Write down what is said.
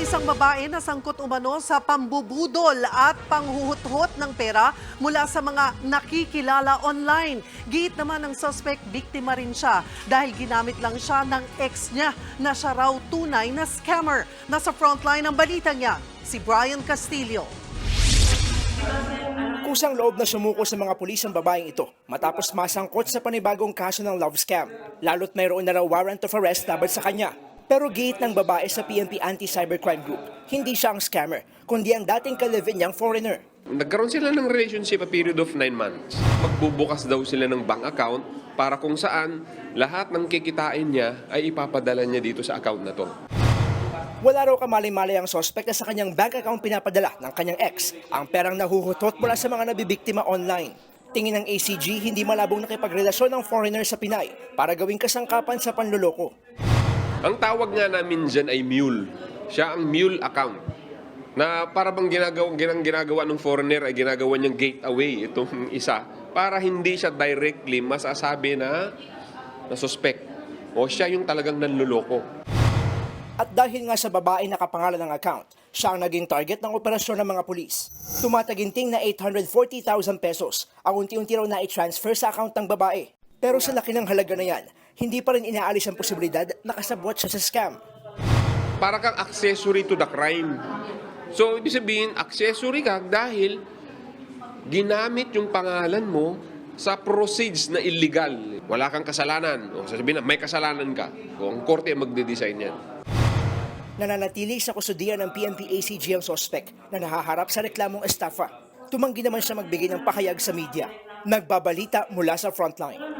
isang babae na sangkot umano sa pambubudol at panghuhut-hut ng pera mula sa mga nakikilala online. Giit naman ng suspect, biktima rin siya dahil ginamit lang siya ng ex niya na siya raw tunay na scammer. Nasa frontline ng balita niya, si Brian Castillo. Kusang loob na sumuko sa mga pulis ang babaeng ito matapos masangkot sa panibagong kaso ng love scam. Lalo't mayroon na raw warrant of arrest laban sa kanya. Pero gate ng babae sa PNP Anti-Cybercrime Group, hindi siya ang scammer, kundi ang dating kalivin niyang foreigner. Nagkaroon sila ng relationship a period of 9 months. Magbubukas daw sila ng bank account para kung saan lahat ng kikitain niya ay ipapadala niya dito sa account na to. Wala raw kamalay-malay ang sospek na sa kanyang bank account pinapadala ng kanyang ex ang perang nahuhutot mula sa mga nabibiktima online. Tingin ng ACG, hindi malabong nakipagrelasyon ng foreigner sa Pinay para gawing kasangkapan sa panluloko. Ang tawag nga namin dyan ay mule. Siya ang mule account. Na para bang ginagawa, ginang ginagawa ng foreigner ay ginagawa niyang gateway itong isa para hindi siya directly masasabi na na suspect o siya yung talagang nanluloko. At dahil nga sa babae nakapangalan ng account, siya ang naging target ng operasyon ng mga pulis. Tumataginting na 840,000 pesos ang unti-unti raw na i-transfer sa account ng babae. Pero sa laki ng halaga na yan, hindi pa rin inaalis ang posibilidad na kasabwat siya sa scam. Para kang accessory to the crime. So, ibig sabihin, accessory ka dahil ginamit yung pangalan mo sa proceeds na illegal. Wala kang kasalanan. O sasabihin na, may kasalanan ka. O ang korte ang magde-design yan. Nananatili sa kusudian ng PNP ACG ang sospek na nahaharap sa reklamong estafa. Tumanggi naman siya magbigay ng pakayag sa media. Nagbabalita mula sa frontline.